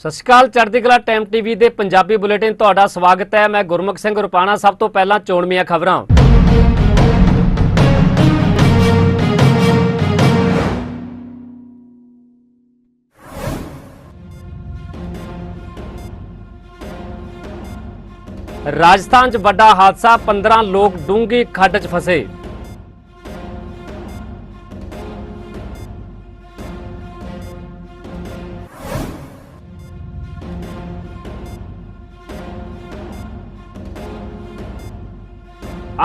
ਸਤਿ ਸ਼੍ਰੀ ਅਕਾਲ, ਚੜ੍ਹਦੀ ਕਲਾ ਟਾਈਮ ਟੀਵੀ ਦੇ ਪੰਜਾਬੀ ਬੁਲੇਟਿਨ ਤੁਹਾਡਾ ਸਵਾਗਤ ਹੈ। ਮੈਂ ਗੁਰਮੁਖ ਸਿੰਘ ਰੁਪਾਣਾ, ਸਭ ਤੋਂ ਪਹਿਲਾਂ ਚੋਣਵੀਆਂ ਖਬਰਾਂ। ਰਾਜਸਥਾਨ 'ਚ ਵੱਡਾ ਹਾਦਸਾ 15 ਲੋਕ ਡੂੰਗੀ ਖੱਡ 'ਚ ਫਸੇ।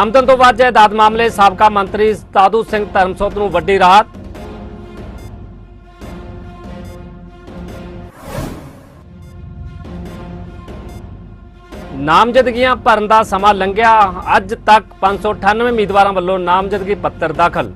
ਆਮਦਨ ਤੋਂ ਵੱਧ ਜਾਇਦਾਦ ਮਾਮਲੇ ਸਾਬਕਾ ਮੰਤਰੀ ਸਾਧੂ ਸਿੰਘ ਧਰਮਸੋਤ ਨੂੰ ਵੱਡੀ ਰਾਹਤ। ਨਾਮਜ਼ਦਗੀਆਂ ਭਰਨ ਦਾ ਸਮਾਂ ਲੰਘਿਆ। ਅੱਜ ਤੱਕ 598 ਉਮੀਦਵਾਰਾਂ ਵੱਲੋਂ ਨਾਮਜ਼ਦਗੀ ਪੱਤਰ ਦਾਖਲ।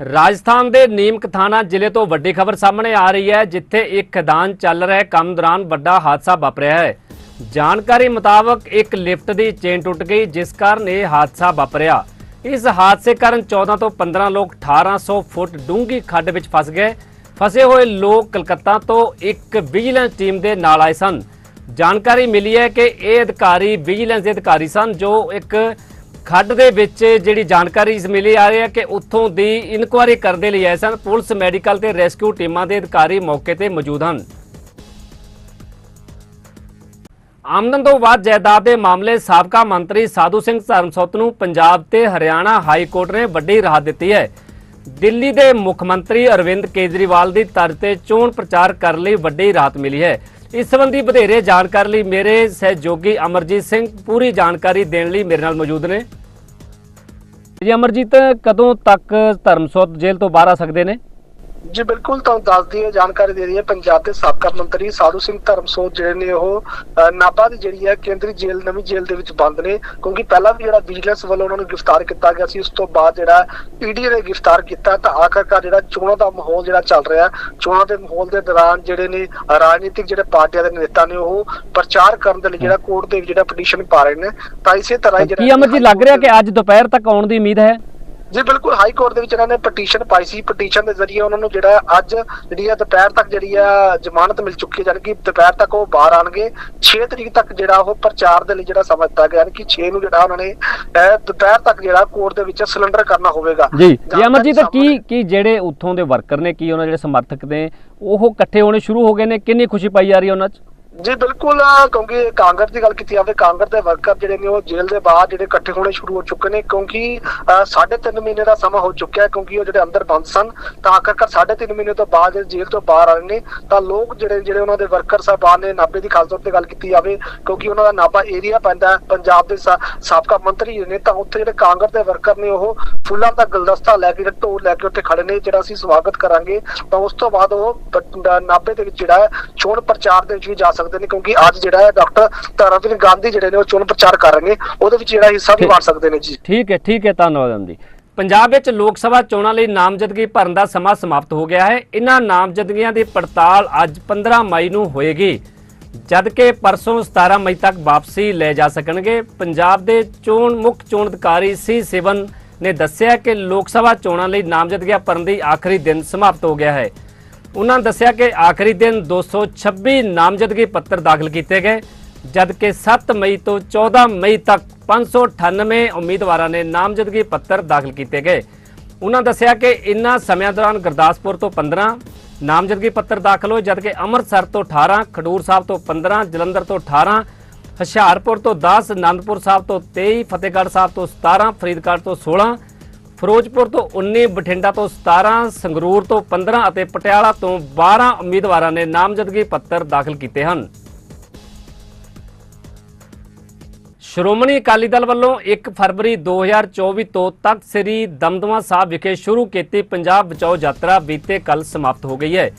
ਰਾਜਸਥਾਨ ਦੇ ਨੀਮਕ ਥਾਣਾ ਜ਼ਿਲ੍ਹੇ ਤੋਂ ਵੱਡੀ ਖਬਰ ਸਾਹਮਣੇ ਆ ਰਹੀ ਹੈ, ਜਿੱਥੇ ਇੱਕ ਖਦਾਨ ਚੱਲ ਰਹੇ ਕੰਮ ਦੌਰਾਨ ਵੱਡਾ ਹਾਦਸਾ ਵਾਪਰਿਆ ਹੈ। ਜਾਣਕਾਰੀ ਮੁਤਾਬਕ ਇੱਕ ਲਿਫਟ ਦੀ ਚੇਨ ਟੁੱਟ ਗਈ, ਜਿਸ ਕਾਰਨ ਇਹ ਹਾਦਸਾ ਵਾਪਰਿਆ। ਇਸ ਹਾਦਸੇ ਕਾਰਨ 14 ਤੋਂ 15 ਲੋਕ 1800 ਫੁੱਟ ਡੂੰਘੀ ਖੱਡ ਵਿੱਚ ਫਸ ਗਏ। ਫਸੇ ਹੋਏ ਲੋਕ ਕਲਕੱਤਾ ਤੋਂ ਇੱਕ ਵਿਜੀਲੈਂਸ ਟੀਮ ਦੇ ਨਾਲ ਆਏ ਸਨ। ਜਾਣਕਾਰੀ ਮਿਲੀ ਹੈ ਕਿ ਇਹ ਅਧਿਕਾਰੀ ਵਿਜੀਲੈਂਸ ਦੇ ਅਧਿਕਾਰੀ ਸਨ, ਜੋ ਇੱਕ ਖੱਡ ਦੇ ਵਿੱਚ ਜਿਹੜੀ ਜਾਣਕਾਰੀ ਮਿਲੀ ਆ ਰਹੀ ਹੈ ਕਿ ਉੱਥੋਂ ਦੀ ਇਨਕੁਆਇਰੀ ਕਰਨ ਲਈ ਆਏ ਸਨ, ਪੁਲਿਸ, ਮੈਡੀਕਲ ਤੇ ਰੈਸਕਿਊ ਟੀਮਾਂ ਦੇ ਅਧਿਕਾਰੀ ਮੌਕੇ ਤੇ ਮੌਜੂਦ ਹਨ। ਆਮਦਨ ਤੋਂ ਬਾਅਦ ਜਾਇਦਾਦ ਦੇ ਮਾਮਲੇ ਸਾਬਕਾ ਮੰਤਰੀ ਸਾਧੂ ਸਿੰਘ ਧਰਮਸੋਤ ਨੂੰ ਪੰਜਾਬ ਤੇ ਹਰਿਆਣਾ ਹਾਈ ਕੋਰਟ ਨੇ ਵੱਡੀ ਰਾਹਤ ਦਿੱਤੀ ਹੈ। ਦਿੱਲੀ ਦੇ ਮੁੱਖ ਮੰਤਰੀ ਅਰਵਿੰਦ ਕੇਜਰੀਵਾਲ ਦੀ ਤਰਜ਼ ਤੇ ਚੋਣ ਪ੍ਰਚਾਰ ਕਰਨ ਲਈ ਵੱਡੀ ਰਾਹਤ ਮਿਲੀ ਹੈ। ਇਸ ਸੰਬੰਧੀ ਵਧੇਰੇ ਜਾਣਕਾਰੀ ਲਈ ਮੇਰੇ ਸਹਿਯੋਗੀ ਅਮਰਜੀਤ ਸਿੰਘ ਪੂਰੀ ਜਾਣਕਾਰੀ ਦੇਣ ਲਈ ਮੇਰੇ ਨਾਲ ਮੌਜੂਦ ਨੇ। ਜੀ ਅਮਰਜੀਤ, ਕਦੋਂ ਤੱਕ ਧਰਮਸੋਤ ਜੇਲ੍ਹ ਤੋਂ ਬਾਹਰ ਆ ਸਕਦੇ ਨੇ? ਜੀ ਬਿਲਕੁਲ ਤੁਹਾਨੂੰ ਦੱਸ ਦਈਏ ਜਾਣਕਾਰੀ ਦੇ ਰਹੀ ਹੈ ਪੰਜਾਬ ਦੇ ਸਾਬਕਾ ਮੰਤਰੀ ਸਾਧੂ ਸਿੰਘ ਧਰਮਸੋਤ ਜਿਹੜੇ ਨੇ ਉਹ ਨਾਭਾ ਦੀ ਜਿਹੜੀ ਹੈ ਕੇਂਦਰੀ ਜੇਲ੍ਹ ਨਵੀਂ ਜੇਲ੍ਹ ਦੇ ਵਿੱਚ ਬੰਦ ਨੇ ਕਿਉਂਕਿ ਪਹਿਲਾਂ ਵੀ ਜਿਹੜਾ ਵਿਜੀਲੈਂਸ ਵੱਲੋਂ ਉਹਨਾਂ ਨੂੰ ਗ੍ਰਿਫਤਾਰ ਕੀਤਾ ਗਿਆ ਸੀ ਉਸ ਤੋਂ ਬਾਅਦ ਜਿਹੜਾ ਈਡੀ ਨੇ ਗ੍ਰਿਫਤਾਰ ਕੀਤਾ ਤਾਂ ਆਖਰਕਾਰ ਜਿਹੜਾ ਚੋਣਾਂ ਦਾ ਮਾਹੌਲ ਜਿਹੜਾ ਚੱਲ ਰਿਹਾ ਚੋਣਾਂ ਦੇ ਮਾਹੌਲ ਦੇ ਦੌਰਾਨ ਜਿਹੜੇ ਨੇ ਰਾਜਨੀਤਿਕ ਜਿਹੜੇ ਪਾਰਟੀਆਂ ਦੇ ਨੇਤਾ ਨੇ ਉਹ ਪ੍ਰਚਾਰ ਕਰਨ ਦੇ ਲਈ ਜਿਹੜਾ ਕੋਰਟ ਦੇ ਵਿੱਚ ਜਿਹੜਾ ਪਟੀਸ਼ਨ ਪਾ ਰਹੇ ਨੇ ਤਾਂ ਇਸੇ ਤਰ੍ਹਾਂ ਹੀ ਕੀ ਅਮਰਜੀਤ ਲੱਗ ਰਿਹਾ ਕਿ ਅੱਜ ਦੁਪਹਿਰ ਤੱਕ ਆਉਣ ਦੀ ਉਮੀਦ ਹੈ। ਜੀ ਬਿਲਕੁਲ ਹਾਈ ਕੋਰਟ ਦੇ ਵਿੱਚ ਇਹਨਾਂ ਨੇ ਪਟੀਸ਼ਨ ਪਾਈ ਸੀ। ਪਟੀਸ਼ਨ ਦੇ ਜ਼ਰੀਏ ਉਹਨਾਂ ਨੂੰ ਜਿਹੜਾ ਅੱਜ ਜਿਹੜੀ ਆ ਦੁਪਹਿਰ ਤੱਕ ਜਿਹੜੀ ਆ ਜ਼ਮਾਨਤ ਮਿਲ ਚੁੱਕੀ ਹੈ। ਜਾਣੀ ਕਿ ਦੁਪਹਿਰ ਤੱਕ ਉਹ ਬਾਹਰ ਆਣਗੇ 6 ਤਰੀਕ ਤੱਕ ਜਿਹੜਾ ਉਹ ਪ੍ਰਚਾਰ ਦੇ ਲਈ ਜਿਹੜਾ ਸਮਾਂ ਦਿੱਤਾ ਗਿਆ। ਕਿ 6 ਨੂੰ ਜਿਹੜਾ ਉਹਨਾਂ ਨੇ ਦੁਪਹਿਰ ਤੱਕ ਜਿਹੜਾ ਕੋਰਟ ਦੇ ਵਿੱਚ ਸਿਲੰਡਰ ਕਰਨਾ ਹੋਵੇਗਾ। ਜੀ ਜੀ ਅਮਰਜੀਤ ਕੀ ਕੀ ਜਿਹੜੇ ਉੱਥੋਂ ਦੇ ਵਰਕਰ ਨੇ ਕੀ ਉਹਨਾਂ ਜਿਹੜੇ ਸਮਰਥਕ ਨੇ ਉਹ ਇਕੱਠੇ ਹੋਣੇ ਸ਼ੁਰੂ ਹੋ ਗਏ ਨੇ? ਕਿੰਨੀ ਖੁਸ਼ੀ ਪਾਈ ਜਾ ਰਹੀ ਹੈ ਉਹਨਾਂ 'ਚ? ਜੀ ਬਿਲਕੁਲ ਕਿਉਂਕਿ ਕਾਂਗਰਸ ਦੀ ਗੱਲ ਕੀਤੀ ਜਾਵੇ ਕਾਂਗਰਸ ਦੇ ਵਰਕਰ ਜਿਹੜੇ ਨੇ ਉਹ ਜੇਲ੍ਹ ਦੇ ਬਾਹਰ ਜਿਹੜੇ ਇਕੱਠੇ ਹੋਣੇ ਸ਼ੁਰੂ ਹੋ ਚੁੱਕੇ ਨੇ ਕਿਉਂਕਿ ਅਹ, ਸਾਢੇ ਤਿੰਨ ਮਹੀਨੇ ਦਾ ਸਮਾਂ ਹੋ ਚੁੱਕਿਆ ਕਿਉਂਕਿ ਉਹ ਜਿਹੜੇ ਅੰਦਰ ਬੰਦ ਸਨ ਤਾਂ ਆਖਰਕਾਰ ਸਾਢੇ ਤਿੰਨ ਮਹੀਨੇ ਤੋਂ ਬਾਅਦ ਜੇਲ੍ਹ ਤੋਂ ਬਾਹਰ ਆਏ ਨੇ ਤਾਂ ਲੋਕ ਜਿਹੜੇ ਜਿਹੜੇ ਉਹਨਾਂ ਦੇ ਵਰਕਰ ਸਾਹਿਬਾਨ ਨੇ ਨਾਭੇ ਦੀ ਖਾਸ ਤੌਰ ਤੇ ਗੱਲ ਕੀਤੀ ਜਾਵੇ ਕਿਉਂਕਿ ਉਹਨਾਂ ਦਾ ਨਾਭਾ ਏਰੀਆ ਪੈਂਦਾ ਪੰਜਾਬ ਦੇ ਸਾਬਕਾ ਮੰਤਰੀ ਨੇ ਤਾਂ ਉੱਥੇ ਜਿਹੜੇ ਕਾਂਗਰਸ ਦੇ ਵਰਕਰ ਨੇ ਉਹ ਫੁੱਲਾਂ ਦਾ ਗੁਲਦਸਤਾ ਲੈ ਕੇ ਢੋਲ ਲੈ ਕੇ ਉੱਥੇ ਖੜੇ ਨੇ ਜਿਹੜਾ ਅਸੀਂ ਸਵਾਗਤ ਕਰਾਂਗੇ ਤਾਂ ਉਸ ਤੋਂ ਬਾਅਦ ਉਹ ਨਾਭੇ ਦੇ ਵਿੱਚ ਜਿਹੜਾ ਹੈ ਚੋਣ ਪ੍ਰਚਾਰ ਦੇ ਵਿੱਚ ਵੀ ਜਾ ਸਕਦੇ ਨੇ ਕਿਉਂਕਿ ਅੱਜ ਜਿਹੜਾ ਹੈ ਡਾਕਟਰ ਧਰਮਵੀਰ ਗਾਂਧੀ ਜਿਹੜੇ ਨੇ ਉਹ ਚੋਣ ਪ੍ਰਚਾਰ ਕਰ ਰਹੇ ਨੇ ਉਹਦੇ ਵਿੱਚ ਜਿਹੜਾ ਹਿੱਸਾ ਵੀ। ਮਾਰ ਸਕਦੇ ਨੇ ਜੀ। ਠੀਕ ਹੈ ਠੀਕ ਹੈ ਧੰਨਵਾਦ ਜੀ। ਪੰਜਾਬ ਵਿੱਚ ਲੋਕ ਸਭਾ ਚੋਣਾਂ ਲਈ ਨਾਮਜ਼ਦਗੀ ਭਰਨ ਦਾ ਸਮਾਂ ਸਮਾਪਤ ਹੋ ਗਿਆ ਹੈ। ਇਹਨਾਂ ਨਾਮਜ਼ਦਗੀਆਂ ਦੀ ਪੜਤਾਲ ਅੱਜ 15 ਮਈ ਨੂੰ ਹੋਏਗੀ। ਜਦ ਕਿ ਪਰਸੋਂ 17 ਮਈ ਤੱਕ ਵਾਪਸੀ ਲੈ ਜਾ ਸਕਣਗੇ। ਪੰਜਾਬ ਦੇ ਚੋਣ ਮੁੱਖ ਚੋਣ ਅਧਿਕਾਰੀ ਸੀ ਸਿਵਨ ਨੇ ਦੱਸਿਆ ਕਿ ਲੋਕ ਸਭਾ ਚੋਣਾਂ ਲਈ ਨਾਮਜ਼ਦਗੀਆਂ ਭਰਨ ਦੀ ਆਖਰੀ ਦਿਨ ਸਮਾਪਤ ਹੋ ਗਿਆ ਹੈ। ਉਹਨਾਂ ਨੇ ਦੱਸਿਆ ਕਿ ਆਖਰੀ ਦਿਨ 226 ਨਾਮਜ਼ਦਗੀ ਪੱਤਰ ਦਾਖਲ ਕੀਤੇ ਗਏ, ਜਦਕਿ 7 ਮਈ ਤੋਂ 14 ਮਈ ਤੱਕ 598 ਉਮੀਦਵਾਰਾਂ ਨੇ ਨਾਮਜ਼ਦਗੀ ਪੱਤਰ ਦਾਖਲ ਕੀਤੇ ਗਏ। ਉਹਨਾਂ ਦੱਸਿਆ ਕਿ ਇਨ੍ਹਾਂ ਸਮਿਆਂ ਦੌਰਾਨ ਗੁਰਦਾਸਪੁਰ ਤੋਂ 15 ਨਾਮਜ਼ਦਗੀ ਪੱਤਰ ਦਾਖਲ ਹੋਏ, ਜਦਕਿ ਅੰਮ੍ਰਿਤਸਰ ਤੋਂ 18 ਖਡੂਰ ਸਾਹਿਬ ਤੋਂ 15 ਜਲੰਧਰ ਤੋਂ 18 ਹੁਸ਼ਿਆਰਪੁਰ ਤੋਂ 10 ਆਨੰਦਪੁਰ ਸਾਹਿਬ ਤੋਂ 23 ਫਤਿਹਗੜ੍ਹ ਸਾਹਿਬ ਤੋਂ 17 ਫਰੀਦਕੋਟ ਤੋਂ 16 ਫਿਰੋਜ਼ਪੁਰ ਤੋਂ 19 ਬਠਿੰਡਾ ਤੋਂ 17 ਸੰਗਰੂਰ ਤੋਂ 15 ਅਤੇ ਪਟਿਆਲਾ ਤੋਂ 12 ਉਮੀਦਵਾਰਾਂ ਨੇ ਨਾਮਜ਼ਦਗੀ ਪੱਤਰ ਦਾਖਲ ਕੀਤੇ ਹਨ। ਸ਼੍ਰੋਮਣੀ ਅਕਾਲੀ ਦਲ ਵੱਲੋਂ 1 ਫਰਵਰੀ 2024 ਤੋਂ ਤਖਤ ਸ੍ਰੀ ਦਮਦਮਾ ਸਾਹਿਬ ਵਿਖੇ ਸ਼ੁਰੂ ਕੀਤੀ ਪੰਜਾਬ ਬਚਾਓ ਯਾਤਰਾ ਬੀਤੇ ਕੱਲ ਸਮਾਪਤ ਹੋ ਗਈ ਹੈ।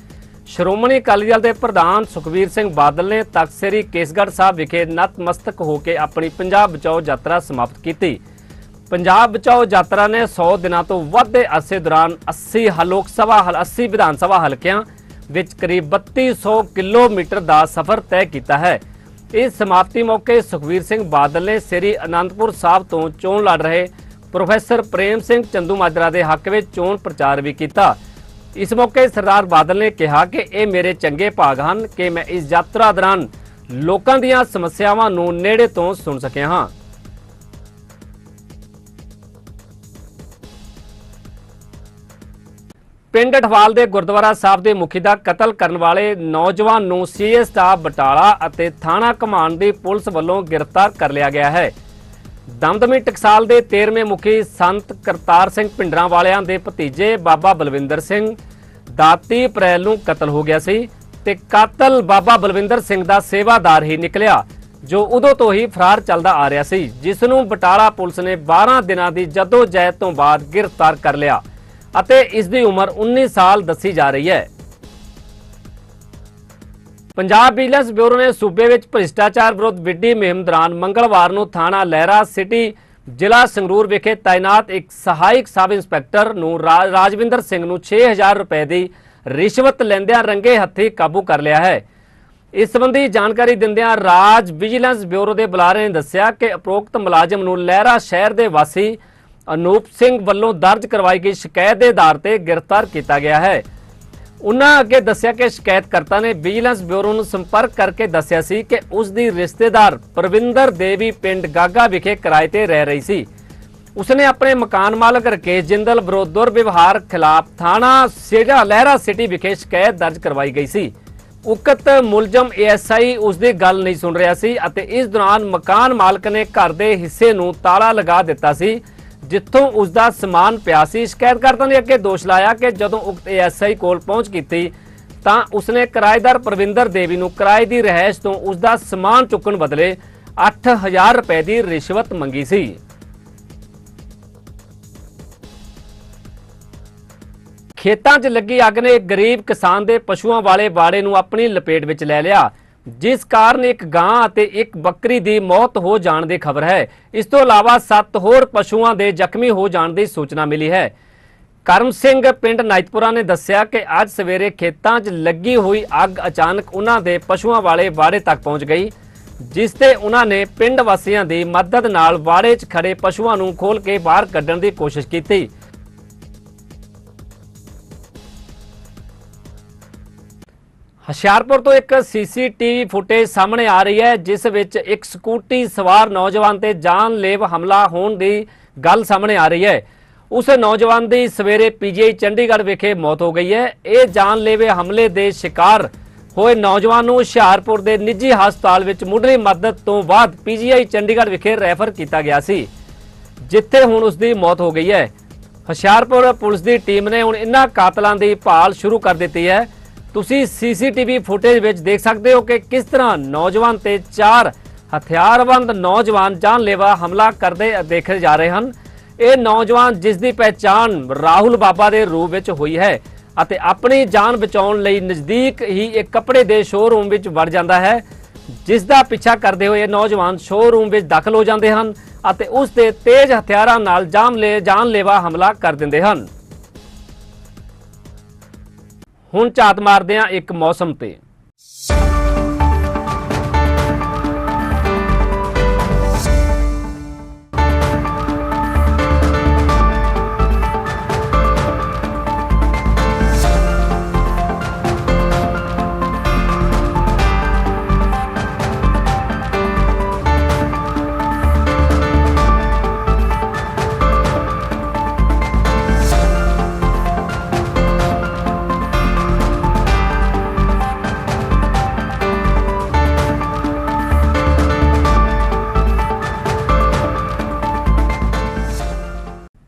ਸ਼੍ਰੋਮਣੀ ਅਕਾਲੀ ਦਲ ਦੇ ਪ੍ਰਧਾਨ ਸੁਖਬੀਰ ਸਿੰਘ ਬਾਦਲ ਨੇ ਤਖਤ ਸ੍ਰੀ ਕੇਸਗੜ੍ਹ ਸਾਹਿਬ ਵਿਖੇ ਨਤਮਸਤਕ ਹੋ ਕੇ ਆਪਣੀ ਪੰਜਾਬ ਬਚਾਓ ਯਾਤਰਾ ਸਮਾਪਤ ਕੀਤੀ। ਪੰਜਾਬ ਬਚਾਓ ਯਾਤਰਾ ਨੇ 100 ਦਿਨਾਂ ਤੋਂ ਵੱਧ ਦੇ ਅਰਸੇ ਦੌਰਾਨ 80 ਹ- ਲੋਕ ਸਭਾ ਹਲ 80 ਵਿਧਾਨ ਸਭਾ ਹਲਕਿਆਂ ਵਿੱਚ ਕਰੀਬ 3200 ਕਿਲੋਮੀਟਰ ਦਾ ਸਫ਼ਰ ਤੈਅ ਕੀਤਾ ਹੈ। ਇਸ ਸਮਾਪਤੀ ਮੌਕੇ ਸੁਖਵੀਰ ਸਿੰਘ ਬਾਦਲ ਨੇ ਸ੍ਰੀ ਅਨੰਦਪੁਰ ਸਾਹਿਬ ਤੋਂ ਚੋਣ ਲੜ ਰਹੇ ਪ੍ਰੋਫੈਸਰ ਪ੍ਰੇਮ ਸਿੰਘ ਚੰਦੂਮਾਜਰਾ ਦੇ ਹੱਕ ਵਿੱਚ ਚੋਣ ਪ੍ਰਚਾਰ ਵੀ ਕੀਤਾ। ਇਸ ਮੌਕੇ ਸਰਦਾਰ ਬਾਦਲ ਨੇ ਕਿਹਾ ਕਿ ਇਹ ਮੇਰੇ ਚੰਗੇ ਭਾਗ ਹਨ ਕਿ ਮੈਂ ਇਸ ਯਾਤਰਾ ਦੌਰਾਨ ਲੋਕਾਂ ਦੀਆਂ ਸਮੱਸਿਆਵਾਂ ਨੂੰ ਨੇੜੇ ਤੋਂ ਸੁਣ ਸਕਿਆ ਹਾਂ। ਪਿੰਡ ਅਠਵਾਲ ਦੇ ਗੁਰਦੁਆਰਾ ਸਾਹਿਬ ਦੇ ਮੁਖੀ ਦਾ ਕਤਲ ਕਰਨ ਵਾਲੇ ਨੌਜਵਾਨ ਨੂੰ ਸੀਏ ਸਟਾਫ ਬਟਾਲਾ ਅਤੇ ਥਾਣਾ ਕਮਾਂਡ ਦੀ ਪੁਲਿਸ ਵੱਲੋਂ ਗ੍ਰਿਫਤਾਰ ਕਰ ਲਿਆ ਗਿਆ ਹੈ। ਦਮਦਮੀ ਟਕਸਾਲ ਦੇ 13ਵੇਂ ਮੁਖੀ ਸੰਤ ਕਰਤਾਰ ਸਿੰਘ ਪਿੰਡਰਾਂ ਵਾਲਿਆਂ ਦੇ ਭਤੀਜੇ ਬਾਬਾ ਬਲਵਿੰਦਰ ਸਿੰਘ ਦਾਤੀ ਅਪ੍ਰੈਲ ਨੂੰ ਕਤਲ ਹੋ ਗਿਆ ਸੀ ਤੇ ਕਾਤਲ ਬਾਬਾ ਬਲਵਿੰਦਰ ਸਿੰਘ ਦਾ ਸੇਵਾਦਾਰ ਹੀ ਨਿਕਲਿਆ, ਜੋ ਉਦੋਂ ਤੋਂ ਹੀ ਫਰਾਰ ਚੱਲਦਾ ਆ ਰਿਹਾ ਸੀ, ਜਿਸ ਨੂੰ ਬਟਾਲਾ ਪੁਲਿਸ ਨੇ 12 ਦਿਨਾਂ ਦੀ ਜਦੋਜਹਿਦ ਤੋਂ ਬਾਅਦ ਗ੍ਰਿਫਤਾਰ ਕਰ ਲਿਆ। ਅਤੇ ਇਸ ਦੀ ਉਮਰ 19 ਸਾਲ ਦੱਸੀ ਜਾ ਰਹੀ ਹੈ। ਪੰਜਾਬ ਵਿਜੀਲੈਂਸ ਬਿਊਰੋ ਨੇ ਸੂਬੇ ਵਿੱਚ ਭ੍ਰਿਸ਼ਟਾਚਾਰ ਵਿਰੁੱਧ ਵਿੱਢੀ ਮੁਹਿੰਮ ਦੌਰਾਨ ਮੰਗਲਵਾਰ ਨੂੰ ਥਾਣਾ ਲਹਿਰਾ ਸਿਟੀ ਜ਼ਿਲ੍ਹਾ ਸੰਗਰੂਰ ਵਿਖੇ ਤਾਇਨਾਤ ਇੱਕ ਸਹਾਇਕ ਸਬ ਇੰਸਪੈਕਟਰ ਨੂੰ ਰਾਜਵਿੰਦਰ ਸਿੰਘ ਨੂੰ 6000 ਰੁਪਏ ਦੀ ਰਿਸ਼ਵਤ ਲੈਂਦਿਆਂ ਰੰਗੇ ਹੱਥੀ ਕਾਬੂ ਕਰ ਲਿਆ ਹੈ। ਇਸ ਸੰਬੰਧੀ ਜਾਣਕਾਰੀ ਦਿੰਦਿਆਂ ਰਾਜ ਵਿਜੀਲੈਂਸ ਬਿਊਰੋ ਦੇ ਬੁਲਾਰੇ ਨੇ ਦੱਸਿਆ ਕਿ ਉਪਰੋਕਤ ਮੁਲਾਜ਼ਮ ਨੂੰ ਲਹਿਰਾ ਸ਼ਹਿਰ ਦੇ ਵਾਸੀ ਅਨੂਪ ਸਿੰਘ ਵੱਲੋਂ ਦਰਜ ਕਰਵਾਈ ਗਈ ਸ਼ਿਕਾਇਤ ਦੇ ਆਧਾਰ ਤੇ ਗ੍ਰਿਫਤਾਰ ਕੀਤਾ ਗਿਆ ਹੈ। ਉਨ੍ਹਾਂ ਅੱਗੇ ਦੱਸਿਆ ਕਿ ਸ਼ਿਕਾਇਤਕਰਤਾ ਨੇ ਵਿਜੀਲੈਂਸ ਬਿਊਰੋ ਨੂੰ ਸੰਪਰਕ ਕਰਕੇ ਦੱਸਿਆ ਸੀ ਕਿ ਉਸ ਦੀ ਰਿਸ਼ਤੇਦਾਰ ਪ੍ਰਵਿੰਦਰ ਦੇਵੀ ਪਿੰਡ ਗਾਗਾ ਵਿਖੇ ਕਿਰਾਏ ਤੇ ਰਹਿ ਰਹੀ ਸੀ। ਉਸਨੇ ਆਪਣੇ ਮਕਾਨ ਮਾਲਕ ਰਕੇਸ਼ ਜਿੰਦਲ ਵਿਰੁੱਧ ਦੁਰਵਿਵਹਾਰ ਖਿਲਾਫ ਥਾਣਾ ਸੇਜਾ ਲਹਿਰਾ ਸਿਟੀ ਵਿਖੇ ਸ਼ਿਕਾਇਤ ਦਰਜ ਕਰਵਾਈ ਗਈ ਸੀ। ਉਕਤ ਮੁਲਜ਼ਮ ਏਐਸਆਈ ਉਸ ਦੀ ਗੱਲ ਨਹੀਂ ਸੁਣ ਰਿਹਾ ਸੀ ਅਤੇ ਇਸ ਦੌਰਾਨ ਮਕਾਨ ਮਾਲਕ ਨੇ ਘਰ ਦੇ ਹਿੱਸੇ ਨੂੰ ਤਾਲਾ ਲਗਾ ਦਿੱਤਾ ਸੀ। ਜਿੱਥੋਂ ਉਸ ਦਾ ਸਮਾਨ ਪਿਆ ਸੀ, ਸ਼ਿਕਾਇਤਕਰਤਾ ਨੇ ਅੱਗੇ ਦੋਸ਼ ਲਾਇਆ ਕਿ ਜਦੋਂ ਉਕਤ ਐਸਆਈ ਕੋਲ ਪਹੁੰਚ ਕੀਤੀ, ਤਾਂ ਉਸਨੇ ਕਿਰਾਏਦਾਰ ਪ੍ਰਵਿੰਦਰ ਦੇਵੀ ਨੂੰ ਕਿਰਾਏ ਦੀ ਰਹਿائش ਤੋਂ ਉਸ ਦਾ ਸਮਾਨ ਚੁੱਕਣ ਬਦਲੇ 8000 ਰੁਪਏ ਦੀ ਰਿਸ਼ਵਤ ਮੰਗੀ ਸੀ। ਖੇਤਾਂ 'ਚ ਲੱਗੀ ਅੱਗ ਨੇ ਗਰੀਬ ਕਿਸਾਨ ਦੇ ਪਸ਼ੂਆਂ ਵਾਲੇ ਬਾੜੇ ਨੂੰ ਆਪਣੀ ਲਪੇਟ ਵਿੱਚ ਲੈ ਲਿਆ। ਜਿਸ ਕਾਰਨ ਇੱਕ ਗਾਂ ਅਤੇ ਇੱਕ ਬੱਕਰੀ ਦੀ ਮੌਤ ਹੋ ਜਾਣ ਦੀ ਖਬਰ ਹੈ। ਇਸ ਤੋਂ ਇਲਾਵਾ 7 ਹੋਰ ਪਸ਼ੂਆਂ ਦੇ ਜ਼ਖਮੀ ਹੋ ਜਾਣ ਦੀ ਸੂਚਨਾ ਮਿਲੀ ਹੈ। ਕਰਮ ਸਿੰਘ ਪਿੰਡ ਨਾਇਤਪੁਰਾ ਨੇ ਦੱਸਿਆ ਕਿ ਅੱਜ ਸਵੇਰੇ ਖੇਤਾਂ 'ਚ ਲੱਗੀ ਹੋਈ ਅੱਗ ਅਚਾਨਕ ਉਹਨਾਂ ਦੇ ਪਸ਼ੂਆਂ ਵਾਲੇ ਬਾੜੇ ਤੱਕ ਪਹੁੰਚ ਗਈ, ਜਿਸ ਤੇ ਉਹਨਾਂ ਨੇ ਪਿੰਡ ਵਾਸੀਆਂ ਦੀ ਮਦਦ ਨਾਲ ਬਾੜੇ 'ਚ ਖੜੇ ਪਸ਼ੂਆਂ ਨੂੰ ਖੋਲ ਕੇ ਬਾਹਰ ਕੱਢਣ ਦੀ ਕੋਸ਼ਿਸ਼ ਕੀਤੀ। ਹੁਸ਼ਿਆਰਪੁਰ ਤੋਂ ਇੱਕ ਸੀਸੀਟੀਵੀ ਫੁਟੇਜ ਸਾਹਮਣੇ ਆ ਰਹੀ ਹੈ, ਜਿਸ ਵਿੱਚ ਇੱਕ ਸਕੂਟੀ ਸਵਾਰ ਨੌਜਵਾਨ ਤੇ ਜਾਨਲੇਵ ਹਮਲਾ ਹੋਣ ਦੀ ਗੱਲ ਸਾਹਮਣੇ ਆ ਰਹੀ ਹੈ। ਉਸ ਨੌਜਵਾਨ ਦੀ ਸਵੇਰੇ ਪੀਜੀਆਈ ਚੰਡੀਗੜ੍ਹ ਵਿਖੇ ਮੌਤ ਹੋ ਗਈ ਹੈ। ਇਹ ਜਾਨਲੇਵੇ ਹਮਲੇ ਦੇ ਸ਼ਿਕਾਰ ਹੋਏ ਨੌਜਵਾਨ ਨੂੰ ਹੁਸ਼ਿਆਰਪੁਰ ਦੇ ਨਿੱਜੀ ਹਸਪਤਾਲ ਵਿੱਚ ਮੁੱਢਲੀ ਮਦਦ ਤੋਂ ਬਾਅਦ ਪੀਜੀਆਈ ਚੰਡੀਗੜ੍ਹ ਵਿਖੇ ਰੈਫਰ ਕੀਤਾ ਗਿਆ ਸੀ, ਜਿੱਥੇ ਹੁਣ ਉਸ ਦੀ ਮੌਤ ਹੋ ਗਈ ਹੈ। ਹੁਸ਼ਿਆਰਪੁਰ ਪੁਲਿਸ ਦੀ ਟੀਮ ਨੇ ਹੁਣ ਇਨ੍ਹਾਂ ਕਾਤਲਾਂ ਦੀ ਭਾਲ ਸ਼ੁਰੂ ਕਰ ਦਿੱਤੀ ਹੈ। ਤੁਸੀਂ ਸੀਸੀਟੀਵੀ ਫੁਟੇਜ ਵਿੱਚ ਦੇਖ ਸਕਦੇ ਹੋ ਕਿ ਕਿਸ ਤਰ੍ਹਾਂ ਨੌਜਵਾਨ ਤੇ ਚਾਰ ਹਥਿਆਰਬੰਦ ਨੌਜਵਾਨ ਜਾਨਲੇਵਾ ਹਮਲਾ ਕਰਦੇ ਦੇਖੇ ਜਾ ਰਹੇ ਹਨ। ਇਹ ਨੌਜਵਾਨ ਜਿਸ ਦੀ ਪਹਿਚਾਣ ਰਾਹੁਲ ਬਾਬਾ ਦੇ ਰੂਪ ਵਿੱਚ ਹੋਈ ਹੈ ਅਤੇ ਆਪਣੀ ਜਾਨ ਬਚਾਉਣ ਲਈ ਨਜ਼ਦੀਕ ਹੀ ਇੱਕ ਕੱਪੜੇ ਦੇ ਸ਼ੋਰੂਮ ਵਿੱਚ ਵੜ ਜਾਂਦਾ ਹੈ, ਜਿਸ ਦਾ ਪਿੱਛਾ ਕਰਦੇ ਹੋਏ ਇਹ ਨੌਜਵਾਨ ਸ਼ੋਰੂਮ ਵਿੱਚ ਦਾਖਲ ਹੋ ਜਾਂਦੇ ਹਨ ਅਤੇ ਉਸ ਦੇ ਤੇਜ਼ ਹਥਿਆਰਾਂ ਨਾਲ ਜਾਮਲੇ ਜਾਨਲੇਵਾ ਹਮਲਾ ਕਰ ਦਿੰਦੇ ਹਨ। ਹੁਣ ਝਾਤ ਮਾਰਦੇ ਹਾਂ ਇੱਕ ਮੌਸਮ ਤੇ।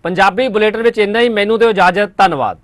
ਪੰਜਾਬੀ ਬੁਲੇਟਿਨ ਵਿੱਚ ਇੰਨਾ ਹੀ। ਮੈਨੂੰ ਦਿਓ ਇਜਾਜ਼ਤ। ਧੰਨਵਾਦ।